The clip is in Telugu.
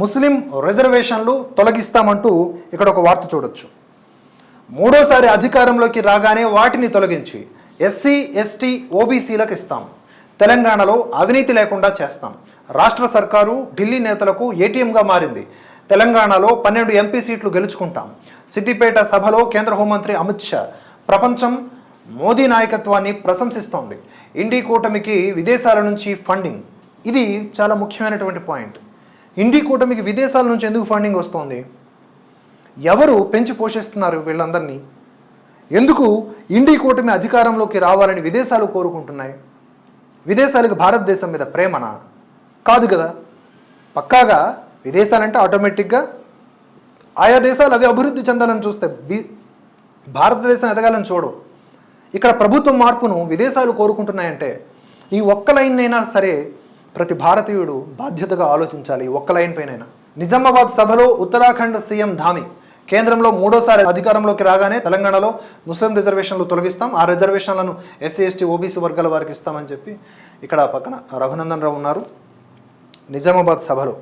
ముస్లిం రిజర్వేషన్లు తొలగిస్తామంటూ ఇక్కడ ఒక వార్త చూడొచ్చు. మూడోసారి అధికారంలోకి రాగానే వాటిని తొలగించి ఎస్సీ ఎస్టీ ఓబీసీలకు ఇస్తాం. తెలంగాణలో అవినీతి లేకుండా చేస్తాం. రాష్ట్ర సర్కారు ఢిల్లీ నేతలకు ఏటీఎంగా మారింది. తెలంగాణలో పన్నెండు ఎంపీ సీట్లు గెలుచుకుంటాం. సిద్దిపేట సభలో కేంద్ర హోంమంత్రి అమిత్ షా. ప్రపంచం మోదీ నాయకత్వాన్ని ప్రశంసిస్తోంది. ఇండి కూటమికి విదేశాల నుంచి ఫండింగ్. ఇది చాలా ముఖ్యమైనటువంటి పాయింట్. ఇండి కూటమికి విదేశాల నుంచి ఎందుకు ఫండింగ్ వస్తోంది? ఎవరు పెంచి పోషిస్తున్నారు వీళ్ళందరినీ? ఎందుకు ఇండి కూటమి అధికారంలోకి రావాలని విదేశాలు కోరుకుంటున్నాయి? విదేశాలకు భారతదేశం మీద ప్రేమనా? కాదు కదా. పక్కాగా విదేశాలంటే ఆటోమేటిక్గా ఆయా దేశాలు అవి అభివృద్ధి చెందాలని చూస్తే బి- భారతదేశం ఎదగాలని చూడు. ఇక్కడ ప్రభుత్వ మార్పును విదేశాలు కోరుకుంటున్నాయంటే ఈ ఒక్క లైన్ అయినా సరే ప్రతి భారతీయుడు బాధ్యతగా ఆలోచించాలి ఒక్క లైన్ పైనైనా. నిజామాబాద్ సభలో ఉత్తరాఖండ్ సీఎం ధామి. కేంద్రంలో మూడోసారి అధికారంలోకి రాగానే తెలంగాణలో ముస్లిం రిజర్వేషన్లు తొలగిస్తాం ఆ రిజర్వేషన్లను ఎస్సీ ఎస్టీ ఓబీసీ వర్గాల వారికి ఇస్తామని చెప్పి ఇక్కడ పక్కన రఘునందన్ రావు ఉన్నారు. నిజామాబాద్ సభలో